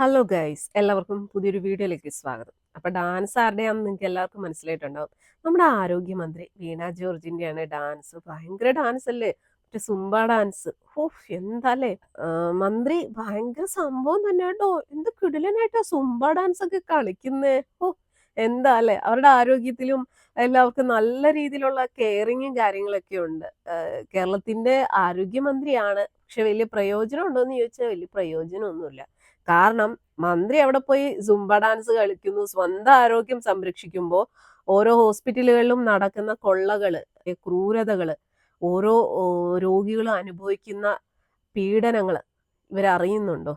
Hello guys എല്ലാവർക്കും പുതിയൊരു വീഡിയോയിലേക്ക് സ്വാഗതം. അപ്പോൾ ഡാൻസ് ആരുടെയാണെന്ന് നിങ്ങൾക്ക് എല്ലാവർക്കും മനസ്സിലായിട്ടുണ്ടാവും. നമ്മുടെ ആരോഗ്യമന്ത്രി വീണ ജോർജിന്റെയാണ് ഡാൻസ് ഭയങ്കര ഡാൻസ് അല്ലേ? മറ്റേ സുംബ ഡാൻസ് ഓഹ് എന്താല്ലേ? മന്ത്രി ഭയങ്കര സംഭവം തന്നെ കേട്ടോ എന്ത് കിടിലനായിട്ടാ സുംബ ഡാൻസ് ഒക്കെ കളിക്കുന്നേ. ഓ എന്താ അല്ലേ അവരുടെ ആരോഗ്യത്തിലും എല്ലാവർക്കും നല്ല രീതിയിലുള്ള കെയറിങ്ങും കാര്യങ്ങളൊക്കെ ഉണ്ട്. കേരളത്തിന്റെ ആരോഗ്യമന്ത്രിയാണ്. പക്ഷെ വലിയ പ്രയോജനം ഉണ്ടോ എന്ന് ചോദിച്ചാൽ വലിയ പ്രയോജനമൊന്നുമില്ല. കാരണം മന്ത്രി അവിടെ പോയി സുംബ ഡാൻസ് കളിക്കുന്നു സ്വന്തം ആരോഗ്യം സംരക്ഷിക്കുമ്പോൾ ഓരോ ഹോസ്പിറ്റലുകളിലും നടക്കുന്ന കൊള്ളകൾ ക്രൂരതകൾ ഓരോ രോഗികൾ അനുഭവിക്കുന്ന പീഡനങ്ങൾ ഇവരറിയുന്നുണ്ടോ?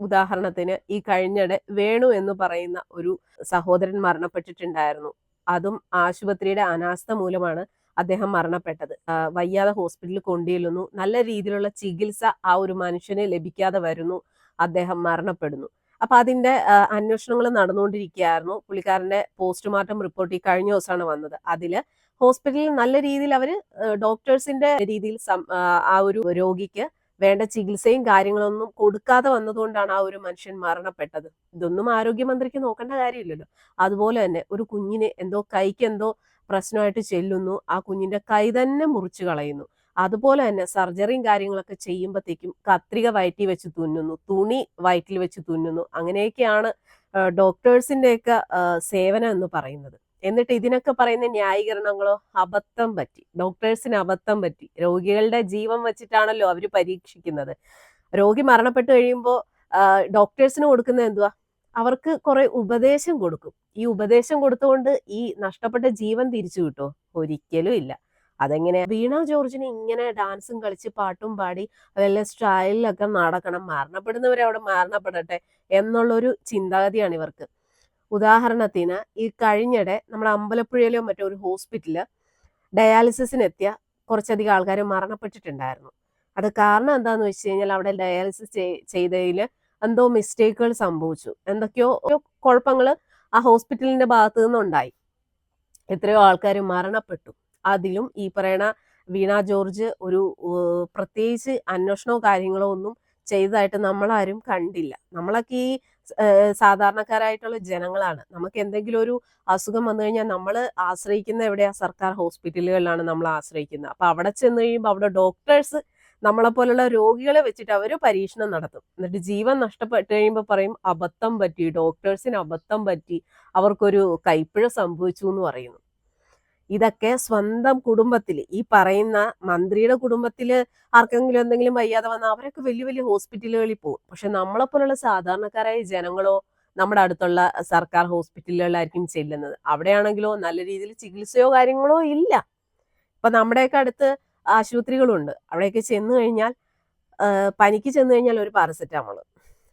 ഉദാഹരണത്തിന് ഈ കഴിഞ്ഞിടെ വേണു എന്ന് പറയുന്ന ഒരു സഹോദരൻ മരണപ്പെട്ടിട്ടുണ്ടായിരുന്നു. അതും ആശുപത്രിയുടെ അനാസ്ഥ മൂലമാണ് അദ്ദേഹം മരണപ്പെട്ടത്. വയ്യാതെ ഹോസ്പിറ്റലിൽ കൊണ്ടുചെല്ലുന്നു. നല്ല രീതിയിലുള്ള ചികിത്സ ആ ഒരു മനുഷ്യന് ലഭിക്കാതെ വരുന്നു. അദ്ദേഹം മരണപ്പെടുന്നു. അപ്പൊ അതിന്റെ അന്വേഷണങ്ങൾ നടന്നുകൊണ്ടിരിക്കുകയായിരുന്നു. പുള്ളിക്കാരന്റെ പോസ്റ്റ്മോർട്ടം റിപ്പോർട്ട് ഈ കഴിഞ്ഞ ദിവസമാണ് വന്നത്. അതിൽ ഹോസ്പിറ്റലിൽ നല്ല രീതിയിൽ അവർ ഡോക്ടേഴ്സിന്റെ രീതിയിൽ ആ, ഒരു രോഗിക്ക് വേണ്ട ചികിത്സയും കാര്യങ്ങളൊന്നും കൊടുക്കാതെ വന്നതുകൊണ്ടാണ് ആ ഒരു മനുഷ്യൻ മരണപ്പെട്ടത്. ഇതൊന്നും ആരോഗ്യമന്ത്രിക്ക് നോക്കേണ്ട കാര്യമില്ലല്ലോ. അതുപോലെ തന്നെ ഒരു കുഞ്ഞിനെ എന്തോ കൈക്ക് എന്തോ പ്രശ്നമായിട്ട് ചെല്ലുന്നു. ആ കുഞ്ഞിന്റെ കൈ തന്നെ മുറിച്ചു കളയുന്നു. അതുപോലെ തന്നെ സർജറിയും കാര്യങ്ങളൊക്കെ ചെയ്യുമ്പോഴത്തേക്കും കത്രിക വയറ്റി വെച്ച് തുന്നുന്നു തുണി വയറ്റിൽ വെച്ച് തുന്നുന്നു. അങ്ങനെയൊക്കെയാണ് ഡോക്ടേഴ്സിന്റെയൊക്കെ സേവനം എന്ന് പറയുന്നത്. എന്നിട്ട് ഇതിനൊക്കെ പറയുന്ന ന്യായീകരണങ്ങളോ അബദ്ധം പറ്റി ഡോക്ടേഴ്സിന് അബദ്ധം പറ്റി രോഗികളുടെ ജീവൻ വെച്ചിട്ടാണല്ലോ അവർ പരീക്ഷിക്കുന്നത്. രോഗി മരണപ്പെട്ട് കഴിയുമ്പോൾ ഡോക്ടേഴ്സിന് കൊടുക്കുന്ന എന്തുവാ? അവർക്ക് കുറെ ഉപദേശം കൊടുക്കും. ഈ ഉപദേശം കൊടുത്തുകൊണ്ട് ഈ നഷ്ടപ്പെട്ട ജീവൻ തിരിച്ചു കിട്ടുമോ ഒരിക്കലും ഇല്ല. അതെങ്ങനെ? വീണ ജോർജിന് ഇങ്ങനെ ഡാൻസും കളിച്ച് പാട്ടും പാടി അതെല്ലാം സ്റ്റൈലിലൊക്കെ നടക്കണം മരണപ്പെടുന്നവരെ അവിടെ മരണപ്പെടട്ടെ എന്നുള്ളൊരു ചിന്താഗതിയാണ് ഇവർക്ക്. ഉദാഹരണത്തിന് ഈ കഴിഞ്ഞിടെ നമ്മുടെ അമ്പലപ്പുഴയിലോ മറ്റോ ഒരു ഹോസ്പിറ്റലിൽ ഡയാലിസിസിനെത്തിയ കുറച്ചധികം ആൾക്കാർ മരണപ്പെട്ടിട്ടുണ്ടായിരുന്നു. അത് കാരണം എന്താന്ന് വെച്ച് കഴിഞ്ഞാൽ അവിടെ ഡയാലിസിസ് ചെയ്തതിൽ എന്തോ മിസ്റ്റേക്കുകൾ സംഭവിച്ചു. എന്തൊക്കെയോ കുഴപ്പങ്ങൾ ആ ഹോസ്പിറ്റലിന്റെ ഭാഗത്തു നിന്നുണ്ടായി. എത്രയോ ആൾക്കാർ മരണപ്പെട്ടു. അതിലും ഈ പറയണ വീണ ജോർജ് ഒരു പ്രത്യേകിച്ച് അന്വേഷണമോ കാര്യങ്ങളോ ഒന്നും ചെയ്തതായിട്ട് നമ്മളാരും കണ്ടില്ല. നമ്മളൊക്കെ ഈ സാധാരണക്കാരായിട്ടുള്ള ജനങ്ങളാണ്. നമുക്ക് എന്തെങ്കിലും ഒരു അസുഖം വന്നു കഴിഞ്ഞാൽ നമ്മൾ ആശ്രയിക്കുന്ന എവിടെയാ? സർക്കാർ ഹോസ്പിറ്റലുകളിലാണ് നമ്മൾ ആശ്രയിക്കുന്നത്. അപ്പൊ അവിടെ ചെന്ന് കഴിയുമ്പോൾ അവിടെ ഡോക്ടേഴ്സ് നമ്മളെ പോലുള്ള രോഗികളെ വെച്ചിട്ട് അവർ പരീക്ഷണം നടത്തും. എന്നിട്ട് ജീവൻ നഷ്ടപ്പെട്ട് കഴിയുമ്പോൾ പറയും അബദ്ധം പറ്റി ഡോക്ടേഴ്സിന് അബദ്ധം പറ്റി അവർക്കൊരു കൈപ്പിഴ സംഭവിച്ചു എന്ന് പറയുന്നു. ഇതൊക്കെ സ്വന്തം കുടുംബത്തിൽ ഈ പറയുന്ന മന്ത്രിയുടെ കുടുംബത്തിൽ ആർക്കെങ്കിലും എന്തെങ്കിലും വയ്യാതെ വന്നാൽ അവരൊക്കെ വലിയ വലിയ ഹോസ്പിറ്റലുകളിൽ പോകും. പക്ഷെ നമ്മളെ പോലുള്ള സാധാരണക്കാരായ ജനങ്ങളോ നമ്മുടെ അടുത്തുള്ള സർക്കാർ ഹോസ്പിറ്റലുകളിലായിരിക്കും ചെല്ലുന്നത്. അവിടെയാണെങ്കിലോ നല്ല രീതിയിൽ ചികിത്സയോ കാര്യങ്ങളോ ഇല്ല. ഇപ്പൊ നമ്മുടെയൊക്കെ അടുത്ത് ആശുപത്രികളുണ്ട്. അവിടെയൊക്കെ ചെന്ന് കഴിഞ്ഞാൽ പനിക്ക് ചെന്ന് കഴിഞ്ഞാൽ ഒരു പാരസെറ്റാമോൾ.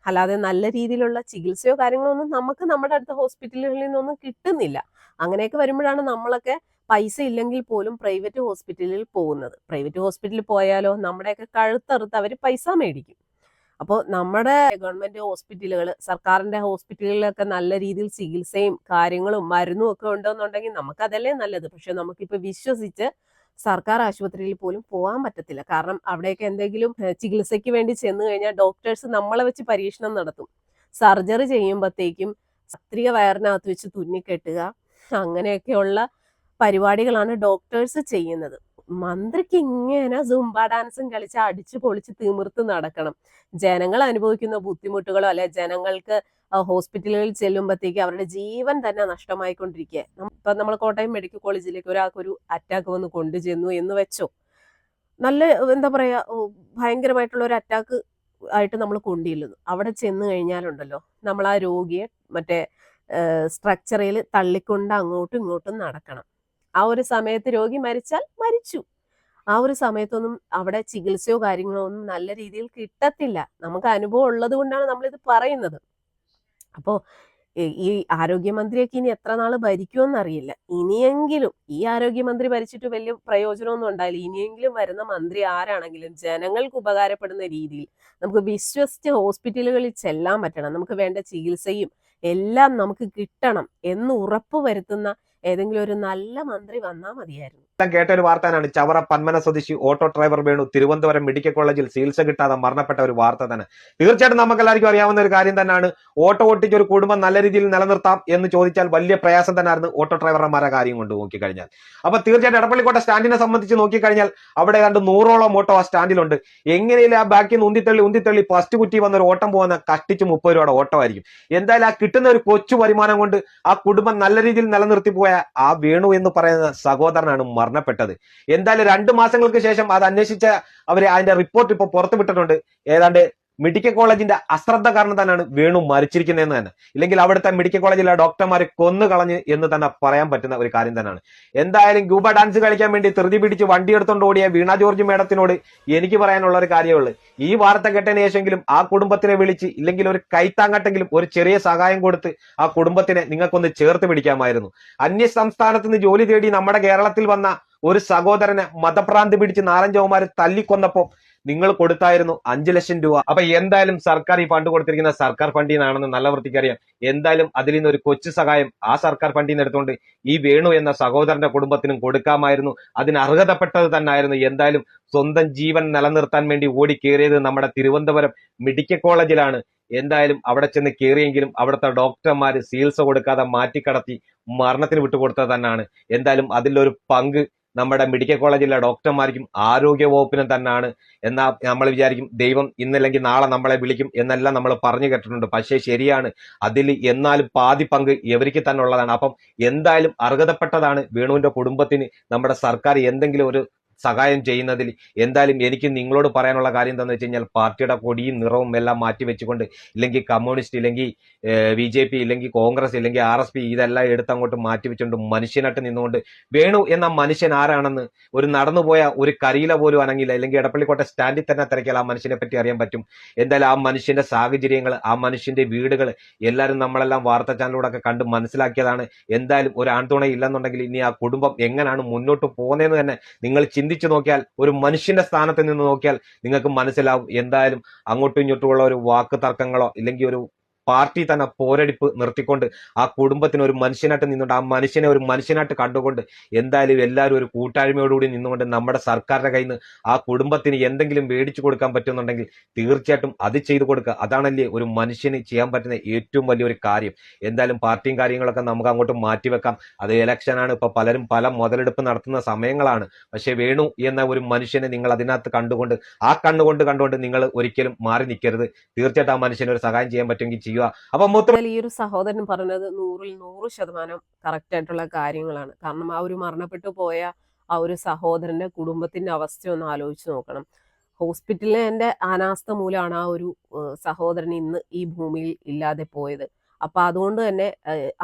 അല്ലാതെ നല്ല രീതിയിലുള്ള ചികിത്സയോ കാര്യങ്ങളോ ഒന്നും നമുക്ക് നമ്മുടെ അടുത്ത ഹോസ്പിറ്റലുകളിൽ നിന്നൊന്നും കിട്ടുന്നില്ല. അങ്ങനെയൊക്കെ വരുമ്പോഴാണ് നമ്മളൊക്കെ പൈസ ഇല്ലെങ്കിൽ പോലും പ്രൈവറ്റ് ഹോസ്പിറ്റലിൽ പോകുന്നത്. പ്രൈവറ്റ് ഹോസ്പിറ്റലിൽ പോയാലോ? നമ്മുടെയൊക്കെ കഴുത്തറുത്ത് അവർ പൈസ മേടിക്കും. അപ്പോൾ നമ്മുടെ ഗവൺമെന്റ് ഹോസ്പിറ്റലുകൾ സർക്കാരിന്റെ ഹോസ്പിറ്റലുകളിലൊക്കെ നല്ല രീതിയിൽ ചികിത്സയും കാര്യങ്ങളും മരുന്നും ഒക്കെ ഉണ്ടെന്നുണ്ടെങ്കിൽ നമുക്കതല്ലേ നല്ലത്. പക്ഷെ നമുക്കിപ്പോൾ വിശ്വസിച്ച് സർക്കാർ ആശുപത്രിയിൽ പോലും പോകാൻ പറ്റത്തില്ല. കാരണം അവിടെയൊക്കെ എന്തെങ്കിലും ചികിത്സയ്ക്ക് വേണ്ടി ചെന്ന് കഴിഞ്ഞാൽ ഡോക്ടേഴ്സ് നമ്മളെ വെച്ച് പരീക്ഷണം നടത്തും. സർജറി ചെയ്യുമ്പോഴത്തേക്കും കത്രിക വയറിനകത്ത് വെച്ച് തുന്നിക്കെട്ടുക അങ്ങനെയൊക്കെയുള്ള പരിപാടികളാണ് ഡോക്ടേഴ്സ് ചെയ്യുന്നത്. മന്ത്രിക്ക് ഇങ്ങനെ സുംബ ഡാൻസും കളിച്ച് അടിച്ചു പൊളിച്ച് തിമിർത്ത് നടക്കണം. ജനങ്ങൾ അനുഭവിക്കുന്ന ബുദ്ധിമുട്ടുകളോ അല്ലെ ജനങ്ങൾക്ക് ഹോസ്പിറ്റലുകളിൽ ചെല്ലുമ്പോഴത്തേക്ക് അവരുടെ ജീവൻ തന്നെ നഷ്ടമായിക്കൊണ്ടിരിക്കുക ഇപ്പൊ നമ്മൾ കോട്ടയം മെഡിക്കൽ കോളേജിലേക്ക് ഒരാൾക്ക് ഒരു അറ്റാക്ക് വന്ന് കൊണ്ടു കൊണ്ടുചെന്നു എന്ന് വെച്ചോ. നല്ല എന്താ പറയാ ഭയങ്കരമായിട്ടുള്ള ഒരു അറ്റാക്ക് ആയിട്ട് നമ്മൾ കൊണ്ടുചെല്ലുന്നു. അവിടെ ചെന്ന് കഴിഞ്ഞാലുണ്ടല്ലോ നമ്മൾ ആ രോഗിയെ മറ്റേ സ്ട്രക്ചറിൽ തള്ളിക്കൊണ്ട് അങ്ങോട്ടും ഇങ്ങോട്ടും നടക്കണം. ആ ഒരു സമയത്ത് രോഗി മരിച്ചാൽ മരിച്ചു. ആ ഒരു സമയത്തൊന്നും അവിടെ ചികിത്സയോ കാര്യങ്ങളോ ഒന്നും നല്ല രീതിയിൽ കിട്ടത്തില്ല. നമുക്ക് അനുഭവം ഉള്ളത് കൊണ്ടാണ് നമ്മളിത് പറയുന്നത്. അപ്പോൾ ഈ ആരോഗ്യമന്ത്രിയൊക്കെ ഇനി എത്ര നാൾ ഭരിക്കുമെന്ന് അറിയില്ല ഇനിയെങ്കിലും ഈ ആരോഗ്യമന്ത്രി ഭരിച്ചിട്ട് വലിയ പ്രയോജനമൊന്നും ഉണ്ടായില്ല. ഇനിയെങ്കിലും വരുന്ന മന്ത്രി ആരാണെങ്കിലും ജനങ്ങൾക്ക് ഉപകാരപ്പെടുന്ന രീതിയിൽ നമുക്ക് വിശ്വസിച്ച് ഹോസ്പിറ്റലുകളിൽ ചെല്ലാൻ പറ്റണം. നമുക്ക് വേണ്ട ചികിത്സയും എല്ലാം നമുക്ക് കിട്ടണം എന്ന് ഉറപ്പ് വരുത്തുന്ന ഏതെങ്കിലും ഒരു നല്ല മന്ത്രി വന്നാൽ മതിയായിരുന്നു. മൊത്തം കേട്ട ഒരു വാർത്താനാണ് ചവറ പന്മന സ്വദേശി auto driver Venu Thiruvananthapuram medical കോളേജിൽ ചികിത്സ കിട്ടാതെ മരണപ്പെട്ട ഒരു വാർത്ത തന്നെ. തീർച്ചയായിട്ടും നമുക്ക് എല്ലാവർക്കും അറിയാവുന്ന ഒരു കാര്യം തന്നെയാണ്. ഓട്ടോ ഓട്ടിച്ച് ഒരു കുടുംബം നല്ല രീതിയിൽ നിലനിർത്താം എന്ന് ചോദിച്ചാൽ വലിയ പ്രയാസം തന്നെയായിരുന്നു ഓട്ടോ ഡ്രൈവർമാരെ കാര്യം കൊണ്ട് നോക്കിക്കഴിഞ്ഞാൽ. അപ്പൊ തീർച്ചയായിട്ടും എടപ്പള്ളിക്കോട്ടെ സ്റ്റാൻഡിനെ സംബന്ധിച്ച് നോക്കിക്കഴിഞ്ഞാൽ അവിടെ ഏതാണ്ട് നൂറോളം ഓട്ടോ ആ സ്റ്റാൻഡിലുണ്ട്. എങ്ങനെയല്ല ആ ബാക്കിൽ നിന്ന് ഉന്തിത്തള്ളി ഉന്തിത്തള്ളി ഫസ്റ്റ് കുറ്റി വന്ന ഒരു ഓട്ടം പോകുന്ന കഷ്ടിച്ച് മുപ്പത് രൂപയുടെ ഓട്ടോ ആയിരിക്കും. എന്തായാലും ആ കിട്ടുന്ന ഒരു കൊച്ചു വരുമാനം കൊണ്ട് ആ കുടുംബം നല്ല രീതിയിൽ നിലനിർത്തി പോയ ആ വേണു എന്ന് പറയുന്ന സഹോദരനാണ് മരണപ്പെട്ടത്. എന്തായാലും രണ്ട് മാസങ്ങൾക്ക് ശേഷം അത് അന്വേഷിച്ച അവർ അതിന്റെ റിപ്പോർട്ട് ഇപ്പൊ പുറത്തുവിട്ടിട്ടുണ്ട്. ഏതാണ്ട് മെഡിക്കൽ കോളേജിന്റെ അശ്രദ്ധ കാരണം തന്നെയാണ് വേണു മരിച്ചിരിക്കുന്നതെന്ന് തന്നെ. ഇല്ലെങ്കിൽ അവിടുത്തെ മെഡിക്കൽ കോളേജിലെ ഡോക്ടർമാരെ കൊന്നു കളഞ്ഞ് എന്ന് തന്നെ പറയാൻ പറ്റുന്ന ഒരു കാര്യം തന്നെയാണ്. എന്തായാലും ഗൂബ ഡാൻസ് കളിക്കാൻ വേണ്ടി ധൃതി പിടിച്ച് വണ്ടി എടുത്തോണ്ട് ഓടിയ വീണ ജോർജ് മേഡത്തിനോട് എനിക്ക് പറയാനുള്ള ഒരു കാര്യമുള്ളൂ ഈ വാർത്ത കേട്ടതിന് ശേഷമെങ്കിലും ആ കുടുംബത്തിനെ വിളിച്ച് ഇല്ലെങ്കിൽ ഒരു കൈത്താങ്ങട്ടെങ്കിലും ഒരു ചെറിയ സഹായം കൊടുത്ത് ആ കുടുംബത്തിനെ നിങ്ങൾക്കൊന്ന് ചേർത്ത് പിടിക്കാമായിരുന്നു. അന്യ സംസ്ഥാനത്ത് നിന്ന് ജോലി തേടി നമ്മുടെ കേരളത്തിൽ വന്ന ഒരു സഹോദരനെ മതഭ്രാന്തി പിടിച്ച് നാരഞ്ചവന്മാരെ തല്ലിക്കൊന്നപ്പോ നിങ്ങൾ കൊടുത്തായിരുന്നു അഞ്ചു ലക്ഷം രൂപ. അപ്പൊ എന്തായാലും സർക്കാർ ഈ ഫണ്ട് കൊടുത്തിരിക്കുന്ന സർക്കാർ ഫണ്ടിൽ നിന്നാണെന്ന് നല്ല വൃത്തിക്കറിയാം. എന്തായാലും അതിൽ നിന്ന് ഒരു കൊച്ചു സഹായം ആ സർക്കാർ ഫണ്ടിൽ നിന്ന് എടുത്തുകൊണ്ട് ഈ വേണു എന്ന സഹോദരന്റെ കുടുംബത്തിനും കൊടുക്കാമായിരുന്നു. അതിന് അർഹതപ്പെട്ടത് തന്നെയായിരുന്നു എന്തായാലും സ്വന്തം ജീവൻ നിലനിർത്താൻ വേണ്ടി ഓടി കയറിയത് നമ്മുടെ തിരുവനന്തപുരം മെഡിക്കൽ കോളേജിലാണ്. എന്തായാലും അവിടെ ചെന്ന് കയറിയെങ്കിലും അവിടുത്തെ ഡോക്ടർമാര് ചികിത്സ കൊടുക്കാതെ മാറ്റിക്കടത്തി മരണത്തിന് വിട്ടുകൊടുത്തത് തന്നെയാണ് എന്തായാലും അതിലൊരു പങ്ക് നമ്മുടെ മെഡിക്കൽ കോളേജിലെ ഡോക്ടർമാർക്കും ആരോഗ്യ വകുപ്പിനും തന്നെയാണ് എന്നാ നമ്മൾ വിചാരിക്കും ദൈവം ഇന്നല്ലെങ്കിൽ നാളെ നമ്മളെ വിളിക്കും എന്നെല്ലാം നമ്മൾ പറഞ്ഞു കേട്ടിട്ടുണ്ട്. പക്ഷേ ശരിയാണ് അതിൽ എന്നാലും പാതി പങ്ക് ഇവർക്ക് തന്നെ ഉള്ളതാണ് അപ്പം എന്തായാലും അർഹതപ്പെട്ടതാണ് വേണുവിന്റെ കുടുംബത്തിന് നമ്മുടെ സർക്കാർ എന്തെങ്കിലും ഒരു സഹായം ചെയ്യുന്നതിൽ എന്തായാലും എനിക്ക് നിങ്ങളോട് പറയാനുള്ള കാര്യം എന്താണെന്ന് വെച്ച് കഴിഞ്ഞാൽ പാർട്ടിയുടെ കൊടിയും നിറവും എല്ലാം മാറ്റി വെച്ചുകൊണ്ട് ഇല്ലെങ്കിൽ കമ്മ്യൂണിസ്റ്റ് ഇല്ലെങ്കിൽ ബി ജെ പി ഇല്ലെങ്കിൽ കോൺഗ്രസ് ഇല്ലെങ്കിൽ ആർ എസ് പി ഇതെല്ലാം എടുത്ത് അങ്ങോട്ട് മാറ്റി വെച്ചുകൊണ്ട് മനുഷ്യനായിട്ട് നിന്നുകൊണ്ട് വേണു എന്ന മനുഷ്യൻ ആരാണെന്ന് ഒരു നടന്നുപോയ ഒരു കരിയില പോലും അനങ്ങില്ല അല്ലെങ്കിൽ എടപ്പള്ളിക്കോട്ടെ സ്റ്റാൻഡിൽ തന്നെ തിരക്കിയാൽ ആ മനുഷ്യനെ പറ്റി അറിയാൻ പറ്റും. എന്തായാലും ആ മനുഷ്യന്റെ സാഹചര്യങ്ങൾ ആ മനുഷ്യന്റെ വീടുകൾ എല്ലാവരും നമ്മളെല്ലാം വാർത്താ ചാനലിലൂടെ ഒക്കെ കണ്ട് മനസ്സിലാക്കിയതാണ്. എന്തായാലും ഒരു ആൺതുണ ഇല്ലെന്നുണ്ടെങ്കിൽ ഇനി ആ കുടുംബം എങ്ങനെയാണ് മുന്നോട്ട് പോകുന്നതെന്ന് തന്നെ നിങ്ങൾ ചിന്തിച്ചു നോക്കിയാൽ ഒരു മനുഷ്യന്റെ സ്ഥാനത്ത് നിന്ന് നോക്കിയാൽ നിങ്ങൾക്ക് മനസ്സിലാവും എന്തായാലും അങ്ങോട്ടും ഇങ്ങോട്ടുമുള്ള ഒരു വാക്ക് തർക്കങ്ങളോ ഇല്ലെങ്കിൽ ഒരു പാർട്ടി തന്നെ പോരടിപ്പ് നിർത്തിക്കൊണ്ട് ആ കുടുംബത്തിന് ഒരു മനുഷ്യനായിട്ട് നിന്നുകൊണ്ട് ആ മനുഷ്യനെ ഒരു മനുഷ്യനായിട്ട് കണ്ടുകൊണ്ട് എന്തായാലും എല്ലാവരും ഒരു കൂട്ടായ്മയോടുകൂടി നിന്നുകൊണ്ട് നമ്മുടെ സർക്കാരിന്റെ കയ്യിൽ നിന്ന് ആ കുടുംബത്തിന് എന്തെങ്കിലും മേടിച്ചു കൊടുക്കാൻ പറ്റുന്നുണ്ടെങ്കിൽ തീർച്ചയായിട്ടും അത് ചെയ്തു കൊടുക്കുക. അതാണല്ലേ ഒരു മനുഷ്യന് ചെയ്യാൻ പറ്റുന്ന ഏറ്റവും വലിയൊരു കാര്യം. എന്തായാലും പാർട്ടിയും കാര്യങ്ങളൊക്കെ നമുക്ക് അങ്ങോട്ട് മാറ്റിവെക്കാം. അത് ഇലക്ഷനാണ് ഇപ്പൊ പലരും പല മുതലെടുപ്പ് നടത്തുന്ന സമയങ്ങളാണ്. പക്ഷെ വേണു എന്ന ഒരു മനുഷ്യനെ നിങ്ങൾ അതിനകത്ത് കണ്ടുകൊണ്ട് ആ കണ്ണുകൊണ്ട് കണ്ടുകൊണ്ട് നിങ്ങൾ ഒരിക്കലും മാറി നിൽക്കരുത്. തീർച്ചയായിട്ടും ആ മനുഷ്യന് ഒരു സഹായം ചെയ്യാൻ പറ്റുമെങ്കിൽ ചെയ്യുക. അപ്പൊ മൊത്തം ഈ ഒരു സഹോദരൻ പറഞ്ഞത് നൂറിൽ നൂറ് ശതമാനം കറക്റ്റ് ആയിട്ടുള്ള കാര്യങ്ങളാണ്. കാരണം ആ ഒരു മരണപ്പെട്ടു പോയ ആ ഒരു സഹോദരന്റെ കുടുംബത്തിന്റെ അവസ്ഥ ഒന്ന് ആലോചിച്ച് നോക്കണം. ഹോസ്പിറ്റലിലെ എന്റെ അനാസ്ഥ മൂലമാണ് ആ ഒരു സഹോദരൻ ഇന്ന് ഈ ഭൂമിയിൽ ഇല്ലാതെ പോയത്. അപ്പൊ അതുകൊണ്ട് തന്നെ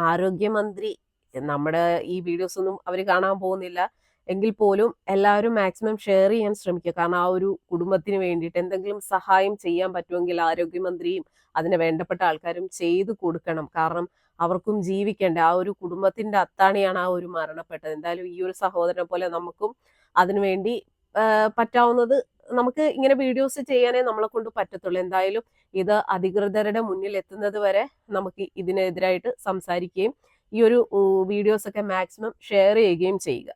ആരോഗ്യമന്ത്രി നമ്മുടെ ഈ വീഡിയോസ് ഒന്നും അവർ കാണാൻ പോകുന്നില്ല. എങ്കിൽ പോലും എല്ലാവരും മാക്സിമം ഷെയർ ചെയ്യാൻ ശ്രമിക്കുക. കാരണം ആ ഒരു കുടുംബത്തിന് വേണ്ടിയിട്ട് എന്തെങ്കിലും സഹായം ചെയ്യാൻ പറ്റുമെങ്കിൽ ആരോഗ്യമന്ത്രിയും അതിന് വേണ്ടപ്പെട്ട ആൾക്കാരും ചെയ്തു കൊടുക്കണം. കാരണം അവർക്കും ജീവിക്കേണ്ട ആ ഒരു കുടുംബത്തിന്റെ അത്താണിയാണ് ആ ഒരു മരണപ്പെട്ടത്. എന്തായാലും ഈ ഒരു സഹോദരനെ പോലെ നമുക്കും അതിനുവേണ്ടി പറ്റാവുന്നത് നമുക്ക് ഇങ്ങനെ വീഡിയോസ് ചെയ്യാനേ നമ്മളെ കൊണ്ട് പറ്റത്തുള്ളൂ. എന്തായാലും ഇത് അധികൃതരുടെ മുന്നിൽ എത്തുന്നത് വരെ നമുക്ക് ഇതിനെതിരായിട്ട് സംസാരിക്കുകയും ഈ ഒരു വീഡിയോസ് ഒക്കെ മാക്സിമം ഷെയർ ചെയ്യുകയും ചെയ്യുക.